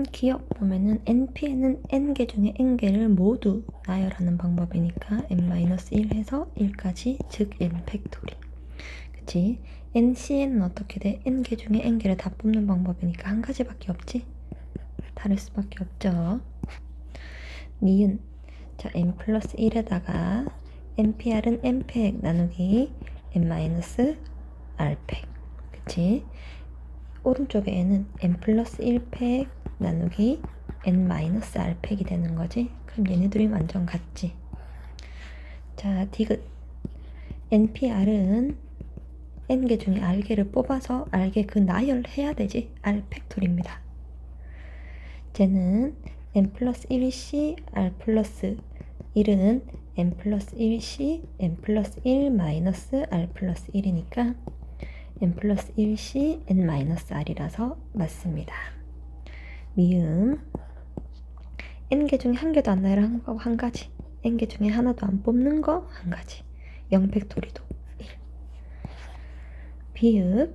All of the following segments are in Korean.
음, 기억 보면은 NP에는 N개 중에 N개를 모두 나열하는 방법이니까 N-1 해서 1까지 즉 N 팩토리 그치? NCN은 어떻게 돼? N개 중에 N개를 다 뽑는 방법이니까 한 가지밖에 없지? 다를 수밖에 없죠 니은 자 N 플러스 1에다가 NPR은 N팩 나누기 N-R팩 그치? 오른쪽에 n은 n 플러스 1팩 나누기 n 마이너스 r팩이 되는 거지. 그럼 얘네들이 완전 같지. 자, 디귿. npr은 n개 중에 r개를 뽑아서 r개 그 나열해야 되지. r 팩토리입니다. 쟤는 n 플러스 1c r 플러스 1은 n 플러스 1c n 플러스 1 마이너스 r 플러스 1이니까 n 플러스 1c n 마이너스 r이라서 맞습니다. 미음 n개 중에 한 개도 안 나열한 거한 가지 n개 중에 하나도 안 뽑는 거 한 가지 0팩토리도 1 비읍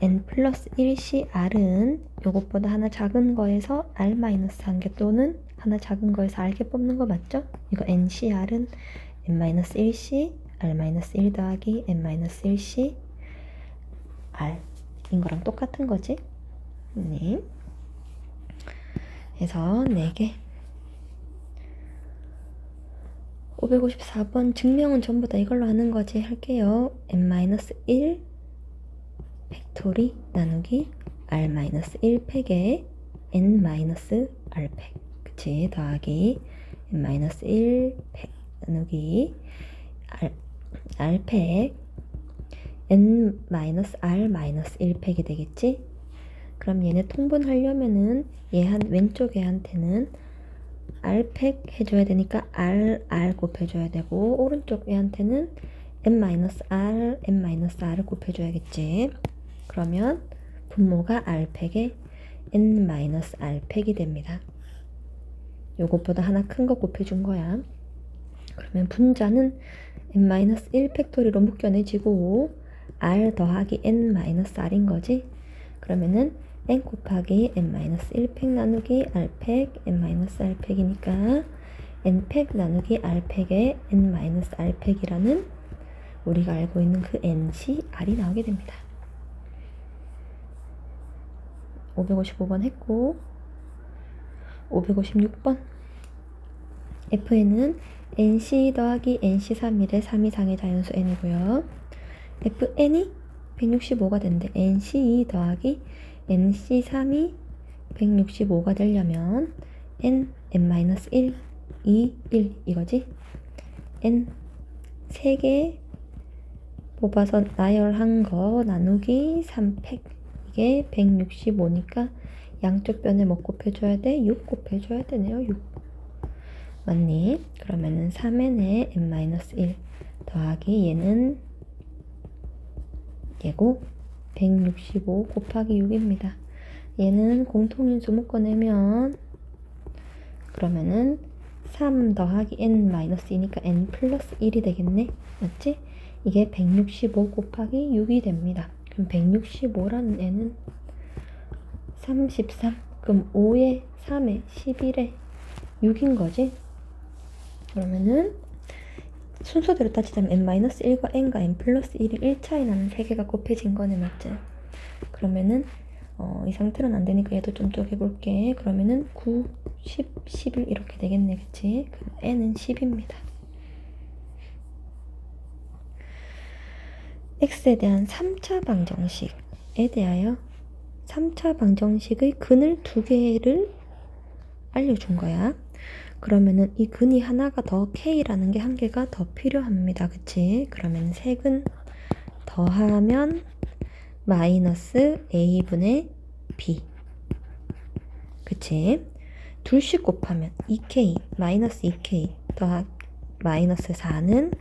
n 플러스 1c r은 요것보다 하나 작은 거에서 r 마이너스 한 개 또는 하나 작은 거에서 r개 뽑는 거 맞죠? 이거 ncr은 n 마이너스 1c r 마이너스 1 더하기 n 마이너스 1c r인 거랑 똑같은 거지. 네. 그래서 4개. 554번 증명은 전부 다 이걸로 하는 거지 할게요. n-1 팩토리 나누기 r-1 팩에 n-r 팩 그치 더하기 n-1 팩 나누기 r, r 팩 n-r-1 팩이 되겠지? 그럼 얘네 통분하려면은 얘 한 왼쪽 애한테는 r팩 해줘야 되니까 r, r 곱해줘야 되고 오른쪽 애한테는 n-r, n-r을 곱해줘야겠지. 그러면 분모가 r팩에 n-r팩이 됩니다. 요것보다 하나 큰 거 곱해준 거야. 그러면 분자는 n-1 팩토리로 묶여내지고 r 더하기 n-r인 거지. 그러면은 n 곱하기 n-1팩 나누기 r팩 n-r팩이니까 n팩 나누기 r팩의 n-r팩이라는 우리가 알고 있는 그 nc r이 나오게 됩니다. 555번 했고 556번 fn은 nc 더하기 nc3일의 3 이상의 자연수 n이고요. fn이 165가 된대. nc2 더하기 nc3이 165가 되려면 n, n-1, 2, 1 이거지? n 3개 뽑아서 나열한 거 나누기 3팩 이게 165니까 양쪽 변에 뭐 곱해줘야 돼? 6 곱해줘야 되네요. 6 맞니? 그러면은 3n에 n-1 더하기 얘는 얘고 165 곱하기 6입니다. 얘는 공통인수 묶어내면 그러면은 3 더하기 n 마이너스이니까 n 플러스 1이 되겠네. 맞지? 이게 165 곱하기 6이 됩니다. 그럼 165라는 n은 33. 그럼 5에 3에 11에 6인 거지? 그러면은 순서대로 따지자면 n-1과 n과 n 플러스 1이 1차이 나는 3개가 곱해진 거네 맞지? 그러면은 어, 이 상태로는 안 되니까 얘도 좀 쪼개볼게. 그러면은 9, 10, 11 이렇게 되겠네 그치? 그럼 n은 10입니다. x에 대한 3차 방정식에 대하여 3차 방정식의 근을 두 개를 알려준 거야. 그러면은 이 근이 하나가 더 k라는 게 한 개가 더 필요합니다. 그치? 그러면 색은 더하면 마이너스 a분의 b 그치? 둘씩 곱하면 2k 마이너스 2k 더하 마이너스 4는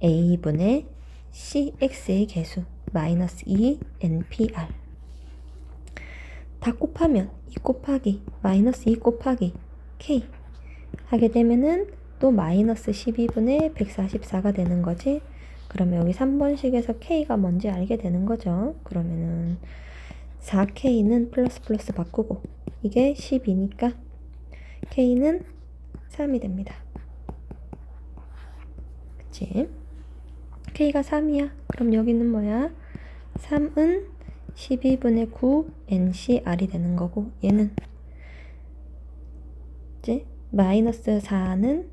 a분의 cx의 개수 마이너스 2 npr 다 곱하면 2 곱하기 마이너스 2 곱하기 k 하게 되면은 또 마이너스 12분의 144가 되는 거지. 그러면 여기 3번식에서 K가 뭔지 알게 되는 거죠. 그러면은 4K는 플러스 플러스 바꾸고 이게 10이니까 K는 3이 됩니다. 그치? K가 3이야. 그럼 여기는 뭐야? 3은 12분의 9 NCR이 되는 거고 얘는 그치? 마이너스 4는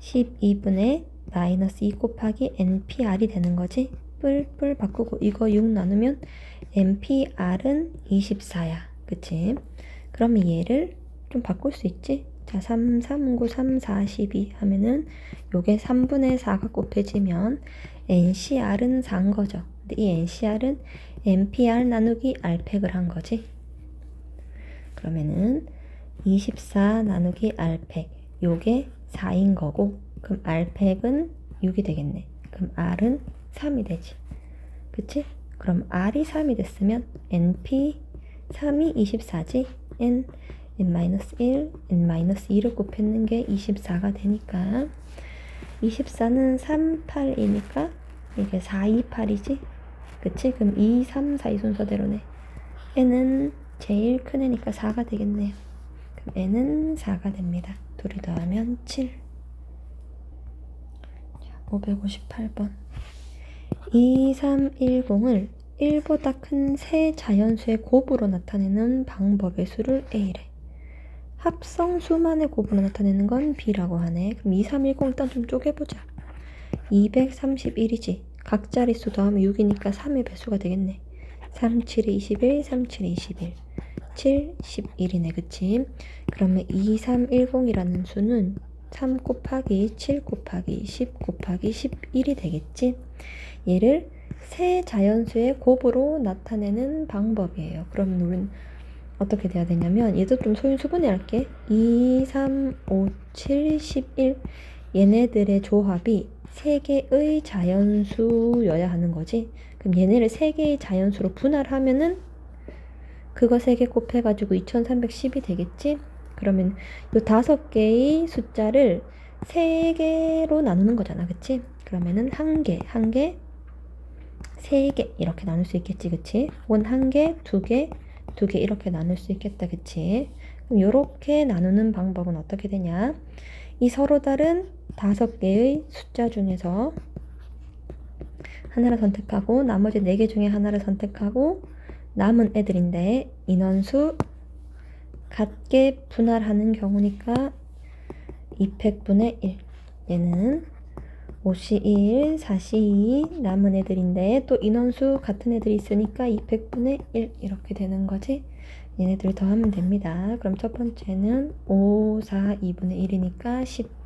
12분의 마이너스 2 곱하기 NPR이 되는 거지. 뿔뿔 바꾸고 이거 6 나누면 NPR은 24야. 그치? 그러면 얘를 좀 바꿀 수 있지? 자, 3, 3, 9, 3, 4, 12 하면은 요게 3분의 4가 곱해지면 NCR은 4인 거죠. 근데 이 NCR은 NPR 나누기 R팩을 한 거지. 그러면은 24 나누기 R팩 요게 4인 거고 그럼 R팩은 6이 되겠네. 그럼 R은 3이 되지. 그치? 그럼 R이 3이 됐으면 NP 3이 24지. N N-1, N-2를 곱했는 게 24가 되니까 24는 3, 8이니까 이게 4, 2, 8이지? 그치? 그럼 2, 3, 4이 순서대로네. N은 제일 큰 애니까 4가 되겠네요. 그럼 N은 4가 됩니다. 둘이 더하면 7. 558번. 2310을 1보다 큰 세 자연수의 곱으로 나타내는 방법의 수를 A래. 합성수만의 곱으로 나타내는 건 B라고 하네. 그럼 2310 일단 좀 쪼개보자. 231이지. 각 자릿수 더하면 6이니까 3의 배수가 되겠네. 3, 7에 21, 3, 7에 21. 7, 11이네. 그치? 그러면 2310이라는 수는 3 곱하기 7 곱하기 10 곱하기 11이 되겠지? 얘를 세 자연수의 곱으로 나타내는 방법이에요. 그러면 우리는 어떻게 돼야 되냐면 얘도 좀 소인 수분해 할게. 2, 3, 5, 7, 11 얘네들의 조합이 세 개의 자연수여야 하는 거지. 그럼 얘네를 세 개의 자연수로 분할하면은 그거 세개 곱해가지고 2310이 되겠지? 그러면 요 다섯 개의 숫자를 세 개로 나누는 거잖아. 그치? 그러면은 한 개, 한 개, 세 개 이렇게 나눌 수 있겠지. 그치? 혹은 한 개, 두 개, 두 개 이렇게 나눌 수 있겠다. 그치? 그럼 요렇게 나누는 방법은 어떻게 되냐? 이 서로 다른 다섯 개의 숫자 중에서 하나를 선택하고 나머지 네 개 중에 하나를 선택하고 남은 애들인데 인원수 같게 분할하는 경우니까 200분의 1 얘는 5시 1, 4시 2 남은 애들인데 또 인원수 같은 애들이 있으니까 200분의 1 이렇게 되는 거지. 얘네들 더하면 됩니다. 그럼 첫 번째는 5, 4, 2분의 1이니까 10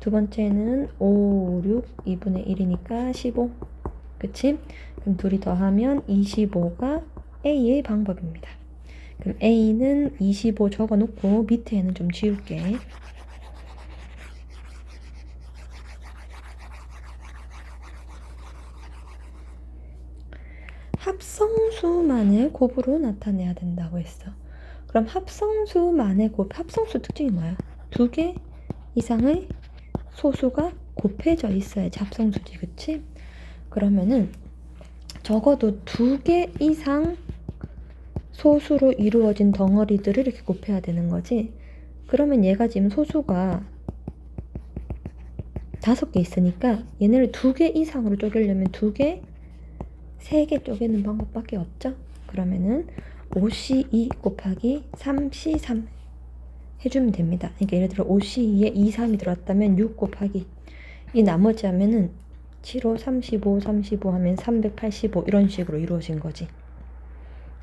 두 번째는 5, 6, 2분의 1이니까 15 그치? 그럼 둘이 더하면 25가 A의 방법입니다 그럼 A는 25 적어 놓고 밑에는 좀 지울게. 합성수만의 곱으로 나타내야 된다고 했어. 그럼 합성수만의 곱, 합성수 특징이 뭐야? 두 개 이상의 소수가 곱해져 있어야지 합성수지, 그치? 그러면은 적어도 두 개 이상 소수로 이루어진 덩어리들을 이렇게 곱해야 되는 거지. 그러면 얘가 지금 소수가 다섯 개 있으니까 얘네를 두 개 이상으로 쪼개려면 두 개, 세 개 쪼개는 방법밖에 없죠. 그러면은 5C2 곱하기 3C3 해주면 됩니다. 그러니까 예를 들어 5C2에 2, 3이 들어왔다면 6 곱하기 이 나머지 하면은 7, 5, 35, 35 하면 385 이런 식으로 이루어진 거지.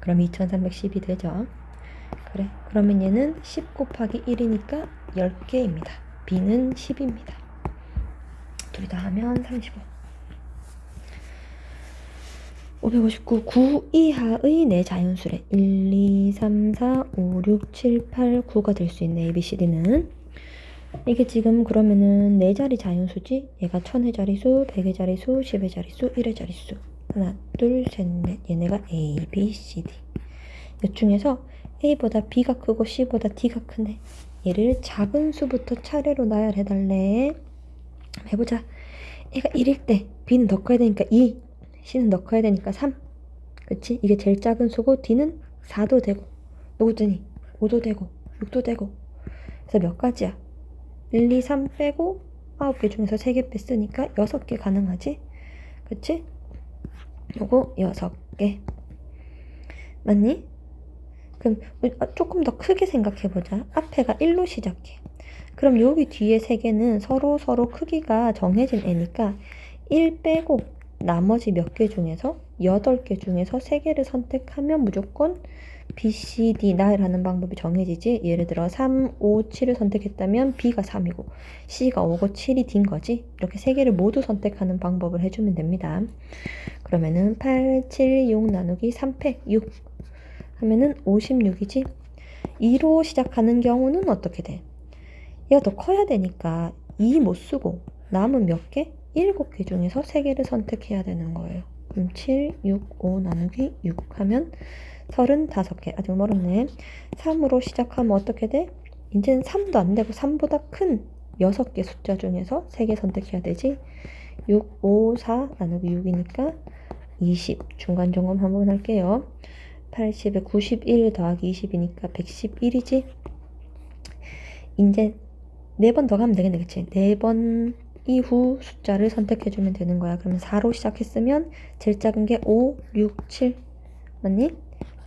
그럼 2310이 되죠. 그래. 그러면 얘는 10 곱하기 1이니까 10개입니다. B는 10입니다. 둘이 다 하면 35. 559. 9 이하의 네 자연수래. 1, 2, 3, 4, 5, 6, 7, 8, 9가 될 수 있네. ABCD는. 이게 지금 그러면은 네 자리 자연수지? 얘가 천의 자리수, 백의 자리수, 십의 자리수, 일의 자리수. 하나, 둘, 셋, 넷. 얘네가 A, B, C, D. 이 중에서 A보다 B가 크고 C보다 D가 크네. 얘를 작은 수부터 차례로 나열해달래. 해보자. 얘가 1일 때 B는 더 커야 되니까 2, C는 더 커야 되니까 3. 그치? 이게 제일 작은 수고 D는 4도 되고 누구더니 5도 되고 6도 되고 그래서 몇 가지야? 1, 2, 3 빼고 9개 중에서 3개 뺐으니까 6개 가능하지? 그치? 요거 6개. 맞니? 그럼 아, 조금 더 크게 생각해보자. 앞에가 1로 시작해. 그럼 여기 뒤에 3개는 서로 서로 크기가 정해진 애니까 1 빼고 나머지 몇 개 중에서 8개 중에서 3개를 선택하면 무조건 B, C, D 나열하는 방법이 정해지지 예를 들어 3, 5, 7을 선택했다면 B가 3이고 C가 5고 7이 D인 거지 이렇게 3개를 모두 선택하는 방법을 해주면 됩니다 그러면은 8, 7, 6 나누기 3패 6 하면은 56이지 2로 시작하는 경우는 어떻게 돼? 얘가 더 커야 되니까 2 못 쓰고 남은 몇 개? 7개 중에서 3개를 선택해야 되는 거예요. 그럼 7, 6, 5 나누기 6 하면 35개. 아직 멀었네. 3으로 시작하면 어떻게 돼? 이제는 3도 안 되고 3보다 큰 6개 숫자 중에서 3개 선택해야 되지. 6, 5, 4 나누기 6이니까 20. 중간 점검 한번 할게요. 80에 91 더하기 20이니까 111이지. 이제 네번더 가면 되겠네, 그치? 네번 이후 숫자를 선택해주면 되는 거야. 그러면 4로 시작했으면 제일 작은 게 5, 6, 7 맞니?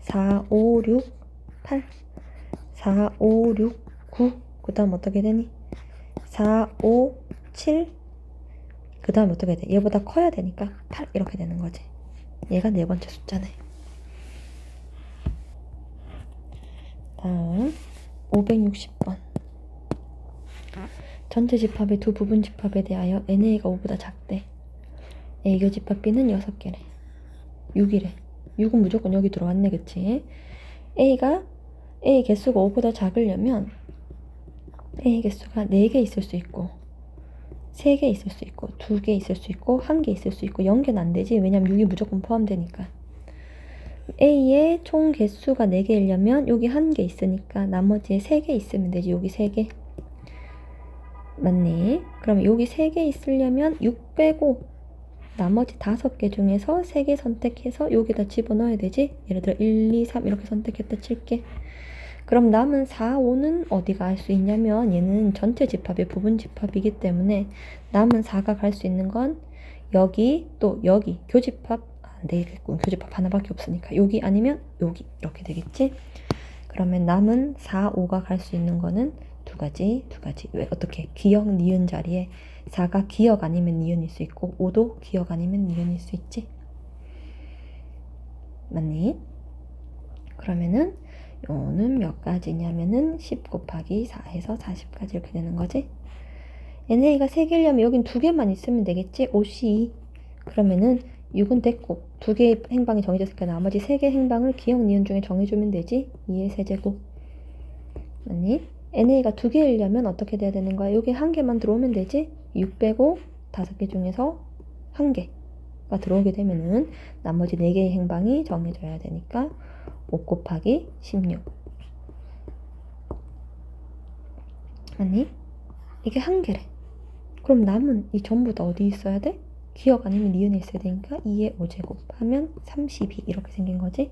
4, 5, 6, 8 4, 5, 6, 9 그 다음 어떻게 되니? 4, 5, 7 그 다음 어떻게 돼? 얘보다 커야 되니까 8 이렇게 되는 거지. 얘가 네 번째 숫자네. 다음 560번 전체 집합의 두 부분 집합에 대하여 NA가 5보다 작대. A교 집합 B는 6개래. 6이래. 6은 무조건 여기 들어왔네, 그치? A가 A 개수가 5보다 작으려면 A 개수가 4개 있을 수 있고 3개 있을 수 있고 2개 있을 수 있고 1개 있을 수 있고 0개는 안 되지. 왜냐면 6이 무조건 포함되니까. A의 총 개수가 4개이려면 여기 1개 있으니까 나머지에 3개 있으면 되지. 여기 3개. 맞니? 그럼 여기 3개 있으려면 6 빼고 나머지 5개 중에서 3개 선택해서 여기다 집어넣어야 되지? 예를 들어 1, 2, 3 이렇게 선택했다 칠게. 그럼 남은 4, 5는 어디가 갈 수 있냐면 얘는 전체 집합의 부분 집합이기 때문에 남은 4가 갈 수 있는 건 여기 또 여기 교집합 안 되겠군. 교집합 하나밖에 없으니까 여기 아니면 여기 이렇게 되겠지? 그러면 남은 4, 5가 갈 수 있는 거는 두 가지, 두 가지. 왜 어떻게 기억 니은 자리에 4가 기억 아니면 니은일 수 있고 5도 기억 아니면 니은일 수 있지? 맞니? 그러면은 요는 몇 가지냐면은 10 곱하기 4에서 40까지 이렇게 되는 거지? NA가 3개려면 여긴 두 개만 있으면 되겠지? 5C 그러면은 6은 됐고 두 개의 행방이 정해졌으니까 나머지 세 개의 행방을 기억 니은 중에 정해주면 되지? 2의 세제곱 맞니? NA가 두 개이려면 어떻게 돼야 되는 거야? 여기 한 개만 들어오면 되지? 6 빼고 다섯 개 중에서 한 개가 들어오게 되면은 나머지 네 개의 행방이 정해져야 되니까 5 곱하기 16 아니 이게 한 개래 그럼 남은 이 전부 다 어디 있어야 돼? 기억 아니면 니은에 있어야 되니까 2의 5제곱 하면 32 이렇게 생긴 거지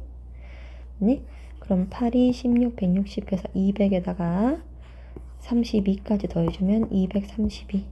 아니 그럼 8이 16, 160 해서 200에다가 32까지 더해주면 232